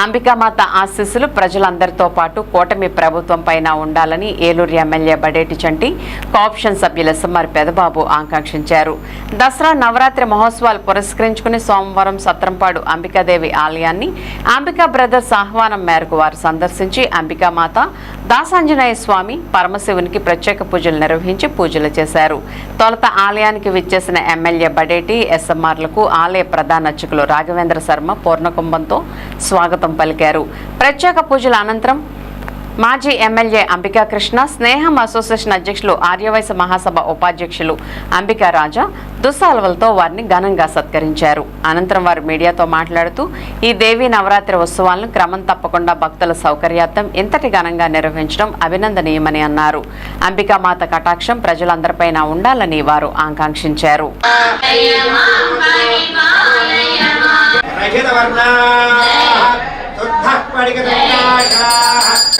అంబికామాత ఆశీస్సులు ప్రజలందరితో పాటు కూటమి ప్రభుత్వం పైన ఉండాలని ఏలూరు ఎమ్మెల్యే బడేటి చంటి కాప్షన్ సభ్యుల ఎస్ఎంఆర్ పెదబాబు ఆకాంక్షించారు. దసరా నవరాత్రి మహోత్సవాలు పురస్కరించుకుని సోమవారం సత్రంపాడు అంబికాదేవి ఆలయాన్ని అంబికా బ్రదర్స్ ఆహ్వానం మేరకు వారు సందర్శించి అంబికామాత దాసాంజనేయ స్వామి పరమశివునికి ప్రత్యేక పూజలు నిర్వహించి పూజలు చేశారు. తొలత ఆలయానికి విచ్చేసిన ఎమ్మెల్యే బడేటి ఎస్ఎంఆర్లకు ఆలయ ప్రధాన అర్చకులు రాఘవేంద్ర శర్మ పూర్ణకుంభంతో స్వాగతం పలికారు. ప్రత్యేక పూజల అనంతరం మాజీ ఎమ్మెల్యే అంబికా కృష్ణ స్నేహం అసోసియేషన్ అధ్యక్షులు ఆర్యవైశ్య మహాసభ ఉపాధ్యక్షులు అంబికా రాజా దుస్సాల్వలతో వారిని ఘనంగా సత్కరించారు. అనంతరం వారు మీడియాతో మాట్లాడుతూ ఈ దేవీ నవరాత్రి ఉత్సవాలను క్రమం తప్పకుండా భక్తుల సౌకర్యార్థం ఇంతటి ఘనంగా నిర్వహించడం అభినందనీయమని అన్నారు. అంబికామాత కటాక్షం ప్రజలందరిపైన ఉండాలని వారు ఆకాంక్షించారు.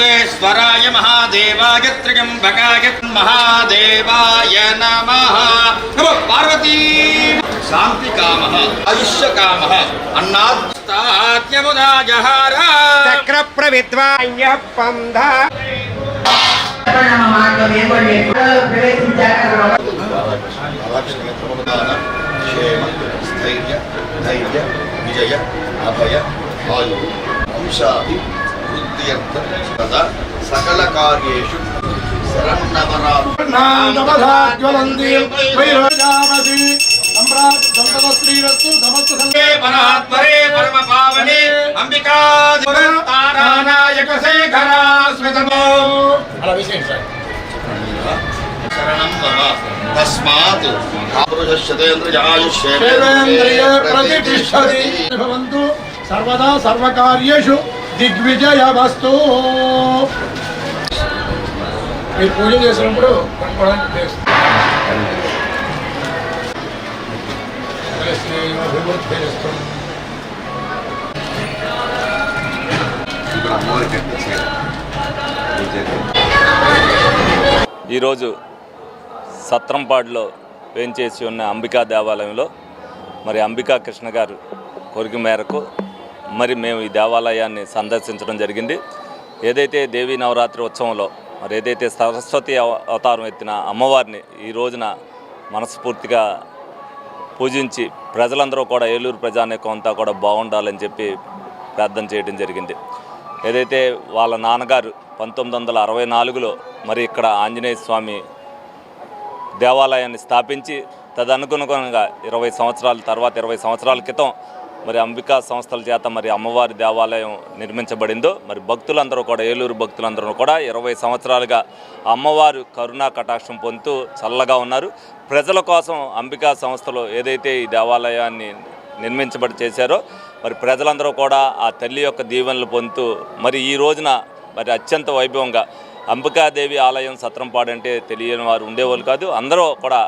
విశ్వేశ్వరాయ మహాదేవాయ త్రియంబకాయ మహాదేవాయ నమ పార్వతీ శాంతి కామ ఆయుష్య కామ అన్నాత్ముదాజహార చక్ర ప్రవిద్వాయ పంధ క్షేమ స్థైర్య ధైర్య విజయ అభయ ఆయు వంశాభి వృద్ధియంత సదా సకల కార్యేషు పరమ పావనే అంబికా తారానాయక శేఖరా స్మితమో శరణం తస్మాత్ ప్రతిష్టతి. భవంతు సర్వదా సర్వకార్యేషు. దిగ్విజయ వస్తు మీరు పూజ చేసినప్పుడు కనుక్కోవడానికి ఈరోజు సత్రంపాడులో వేంచేసి ఉన్న అంబికా దేవాలయంలో మరి అంబికా కృష్ణ గారు కోరిక మేరకు మరి మేము ఈ దేవాలయాన్ని సందర్శించడం జరిగింది. ఏదైతే దేవీ నవరాత్రి ఉత్సవంలో మరి ఏదైతే సరస్వతి అవతారం ఎత్తిన అమ్మవారిని ఈ రోజున మనస్ఫూర్తిగా పూజించి ప్రజలందరూ కూడా ఏలూరు ప్రజానీకం అంతా కూడా బాగుండాలని చెప్పి ప్రార్థన చేయడం జరిగింది. ఏదైతే వాళ్ళ నాన్నగారు పంతొమ్మిది వందల అరవై నాలుగులో మరి ఇక్కడ ఆంజనేయ స్వామి దేవాలయాన్ని స్థాపించి తదనుగుణంగా ఇరవై సంవత్సరాల తర్వాత ఇరవై సంవత్సరాల క్రితం మరి అంబికా సంస్థల చేత మరి అమ్మవారి దేవాలయం నిర్మించబడిందో మరి భక్తులందరూ కూడా ఏలూరు భక్తులందరూ కూడా ఇరవై సంవత్సరాలుగా అమ్మవారు కరుణా కటాక్షం పొందుతూ చల్లగా ఉన్నారు. ప్రజల కోసం అంబికా సంస్థలు ఏదైతే ఈ దేవాలయాన్ని నిర్మించబడి చేశారో మరి ప్రజలందరూ కూడా ఆ తల్లి యొక్క దీవెనలు పొందుతూ మరి ఈ రోజున మరి అత్యంత వైభవంగా అంబికాదేవి ఆలయం సత్రంపాడు అంటే తెలియని వారు ఉండేవాళ్ళు కాదు. అందరూ కూడా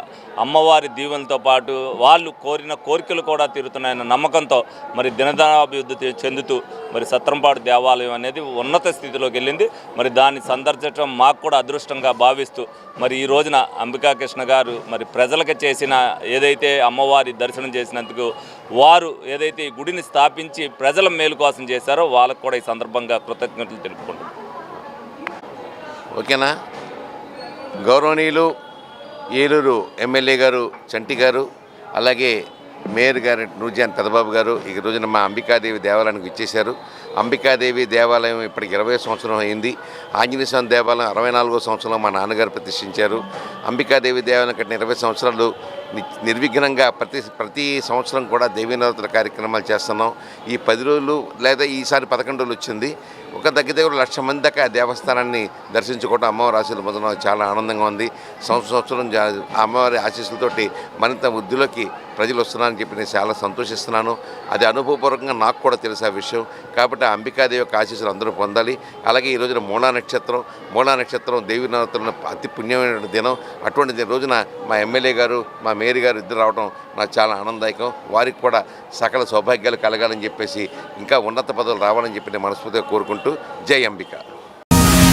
అమ్మవారి దీవెనతో పాటు వాళ్ళు కోరిన కోరికలు కూడా తీరుతున్నాయన్న నమ్మకంతో మరి దినదనాభివృద్ధి చెందుతూ మరి సత్రంపాడు దేవాలయం అనేది ఉన్నత స్థితిలోకి వెళ్ళింది. మరి దాన్ని సందర్శించడం మాకు కూడా అదృష్టంగా భావిస్తూ మరి ఈ రోజున అంబికా కృష్ణ గారు మరి ప్రజలకు చేసిన ఏదైతే అమ్మవారి దర్శనం చేసినందుకు వారు ఏదైతే ఈ గుడిని స్థాపించి ప్రజల మేలు కోసం చేశారో వాళ్ళకు కూడా ఈ సందర్భంగా కృతజ్ఞతలు తెలుపుకుంటున్నారు ఓకేనా? గౌరవనీయులు ఏలూరు ఎమ్మెల్యే గారు చంటి గారు అలాగే మేయర్ గారు నూర్జాన్ పెదబాబు గారు ఈ రోజున మా అంబికాదేవి దేవాలయానికి ఇచ్చేశారు అంబికాదేవి దేవాలయం ఇప్పటికి ఇరవై సంవత్సరం అయింది. ఆంజనేయ స్వామి దేవాలయం అరవై నాలుగో సంవత్సరంలో మా నాన్నగారు ప్రతిష్ఠించారు. అంబికాదేవి దేవాలయం కట్టిన ఇరవై సంవత్సరాలు ని- నిర్విఘ్నంగా ప్రతి ప్రతి సంవత్సరం కూడా దేవీ నవరాత్రుల కార్యక్రమాలు చేస్తున్నాం. ఈ పది రోజులు లేదా ఈసారి పదకొండు రోజులు వచ్చింది. ఒక దగ్గర దగ్గర లక్ష మంది దాకా దేవస్థానాన్ని దర్శించుకోవడం అమ్మవారి ఆశీస్సులు పొందడం చాలా ఆనందంగా ఉంది. సంవత్సరం సంవత్సరం అమ్మవారి ఆశీస్సులతోటి మరింత వృద్ధిలోకి ప్రజలు వస్తున్నారని చెప్పి నేను చాలా సంతోషిస్తున్నాను. అది అనుభవపూర్వకంగా నాకు కూడా తెలుసు ఆ విషయం. కాబట్టి ఆ అంబికాదేవి యొక్క ఆశీస్సులు అందరూ పొందాలి. అలాగే ఈ రోజున మూలా నక్షత్రం మూలా నక్షత్రం దేవి నవరాత్రులను అతి పుణ్యమైన దినం. అటువంటి రోజున మా ఎమ్మెల్యే గారు మా మేరీ గారు ఇద్దరు రావడం నాకు చాలా ఆనందదాయకం. వారికి కూడా సకల సౌభాగ్యాలు కలగాలని చెప్పేసి ఇంకా ఉన్నత పదవులు రావాలని చెప్పి నేను మనస్ఫూర్తిగా కోరుకుంటూ జై అంబిక.